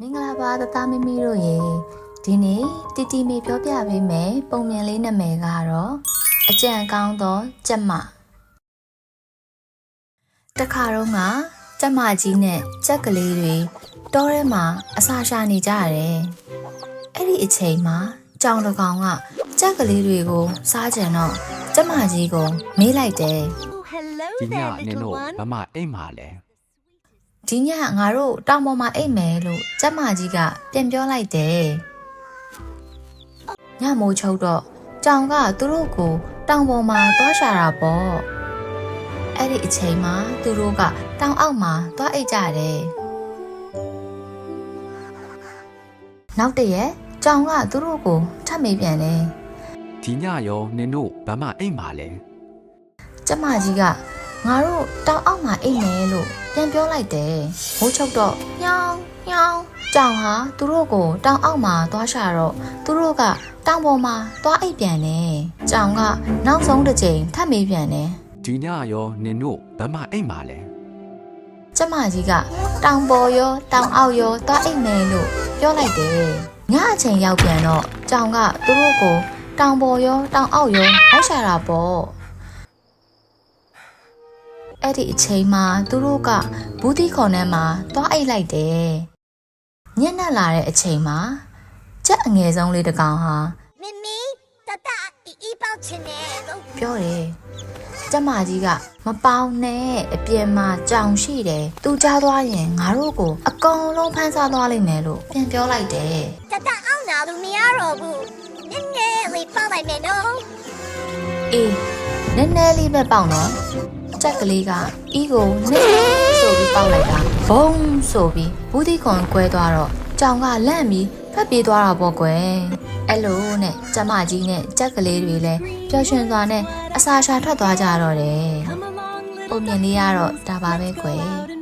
မင်္ဂလာပါတသားမမီတို့ရေဒီနေ့တီတီမေပြောပြပေးမယ်ပုံမြင်လေးနာမည်ကတော့အကြံကောင်းသောကျက်မတခါတော့ကကျက်မကြီးနဲ့ကြက်ကလေးတွေတောထဲမှာအစာရှာနေကြရတယ်အဲ့ဒီအချိန်မှာကြောင်တစ်ကောင်ကကြက်ကလေးတွေကိုစားကြံတော့ကျက်မကြီးကိုမေးလိုက်တယ် Oh, hello ဒီည there, နင် little တို့ one. ဘာမှအိမ်မာလဲ ဒီညငါတို့တောင်ပေါ်မှာအိတ်မယ်လို့ကျက်မကြီးကပြန်ပြောလိုက်တယ်ညမိုးချုပ်တော့ကြောင်ကသူတို့ကိုတောင်ပေါ်မှာသွားရှာတာပေါ့အဲ့ဒီအချိန်မှာသူတို့ကတောင်အောက်မှာသွားအိတ်ကြတယ်နောက်တရက်ကြောင်ကသူတို့ကိုထပ်မေးပြန်တယ်ဒီညရောနင်တို့ဘာမှအိမ်မာလဲကျမကြီးက ငါတို့တောင်အောက်မှာအိတ်မယ်လို့ပြန်ပြောလိုက်တယ်။မိုးချုပ်တော့ညောင်းညောင်းကြောင်ဟာသူတို့ကိုတောင်အောက်မှာသွားရှာတော့သူတို့ကတောင်ပေါ်မှာသွားအိတ်ပြန်တယ်။ကြောင်ကနောက်ဆုံးတစ်ချိန်ထပ်မေးပြန်တယ်ဒီညရောနင်တို့ဘာမှအိမ်မာလဲ။ကျမကြီးကတောင်ပေါ်ရောတောင်အောက်ရောသွားအိတ်မယ်လို့ပြောလိုက်တယ်။ညအချိန်ရောက်ပြန်တော့ကြောင်ကသူတို့ကိုတောင်ပေါ်ရောတောင်အောက်ရောလိုက်ရှာတာပေါ့။ အဲ့ဒီအချိန်မှာသူတို့ကဘူးတီခေါ်ထဲမှာသွားအိတ်လိုက်တယ်။ညက်နက်လာတဲ့အချိန်မှာကြက်အငယ်ဆုံးလေးတစ်ကောင်ဟာမမီတတအီအီပေါက်ချင်တယ်လို့ပြောတယ်။ကျမကြီးကမပေါင်းနဲ့အပြင်မှာကြောင်ရှိတယ်။သူကြားသွားရင်ငါတို့ကိုအကောင်လုံးဖမ်းဆားသွားလိမ့်မယ်လို့ပြန်ပြောလိုက်တယ်တတအောင်နာလို့မရတော့ဘူးနည်းနည်းလေးပေါက်လိုက်မယ်နော်။အေးနည်းနည်းလေးပဲပေါက်နော်။ ကြက်ကလေးကအီးကိုနည်းနည်းဆိုပြီးပေါက်လိုက်တာဘုံဆိုပြီးဘူးတီခွန်ကွဲသွားတော့ကြောင်ကလန့်ပြီးဖက်ပြေးသွားတာပေါ့ကွယ်အဲ့လိုနဲ့ကျမကြီးနဲ့ကြက်ကလေးတွေလည်းပျော်ရွှင်စွာနဲ့အစာရှာထွက်သွားကြတော့တယ်ပုံမြင်လေးကတော့ဒါပါပဲကွယ် out and play.